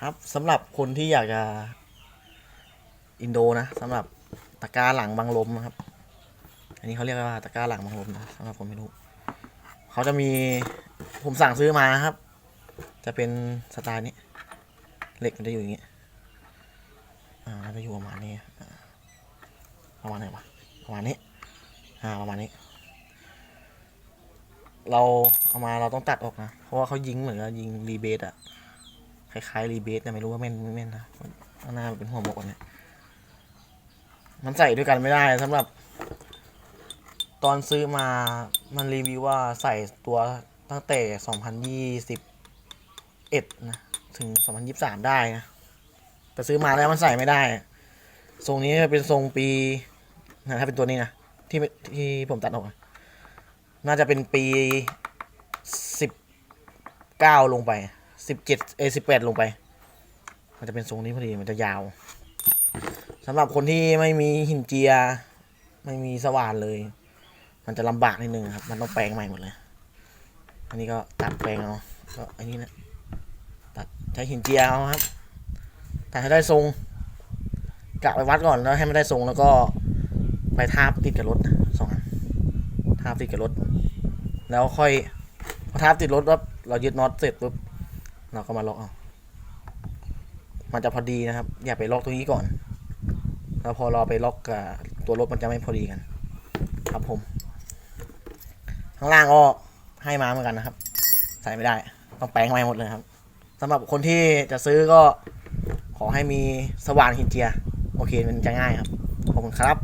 ครับสำหรับคนที่อยากจะอินโดนะสำหรับตะกร้าหลังบังลมนะครับ อันนี้เขาเรียกว่าตะกร้าหลังบังลมนะสำหรับผมไม่รู้เขาจะมีผมสั่งซื้อมานะครับ จะเป็นสไตล์นี้เหล็กมันจะอยู่อย่างนี้อ่ามันจะอยู่ประมาณนี้ประมาณไหนวะประมาณนี้อ่าประมาณนี้ เราเอามาเราต้องตัดออกนะ เพราะว่าเขายิงเหมือนกับยิงรีเบสอะ คล้ายๆรีเบสแต่ไม่รู้ว่าแม่นไม่แม่นนะข้างหน้ามันเป็นหัวหมกเนี่ยมันใส่ด้วยกันไม่ได้สำหรับ ตอนซื้อมามันรีวิวว่าใส่ตัวตั้งแต่ 2021 นะ ถึง 2023 ได้นะ แต่ซื้อมาแล้วมันใส่ไม่ได้ ทรงนี้เป็นทรงปีนะถ้าเป็นตัวนี้นะ ที่ที่ผมตัดออก น่าจะเป็นปีสิบเก้าลงไป สิบเจ็ดเอสิบแปดลงไป มันจะเป็นทรงนี้พอดีมันจะยาวสำหรับคนที่ไม่มีหินเจีย ไม่มีสว่านเลย มันจะลำบากนิดนึงครับ มันต้องแปลงใหม่หมดเลย อันนี้ก็ตัดแปลงเอาก็อันนี้นะตัดใช้หินเจียเอาครับแต่ให้ได้ทรงกะไปวัดก่อนแล้วให้มันได้ทรงแล้วก็ไปทาบติดกับรถสองอันทาบติดกับรถ แล้วค่อยพอทาบติดรถว่าเรายึดน็อตเสร็จปุ๊บ เราก็มาล็อกเอามันจะพอดีนะครับ อย่าไปล็อกตรงนี้ก่อน แล้วพอเราไปล็อกกับตัวรถมันจะไม่พอดีกัน ครับผม ข้างล่างก็ให้มาเหมือนกันนะครับ ใส่ไม่ได้ ต้องแปลงใหม่หมดเลยครับสำหรับคนที่จะซื้อก็ขอให้มีสว่านหินเจีย โอเคมันจะง่ายครับ ขอบคุณครับ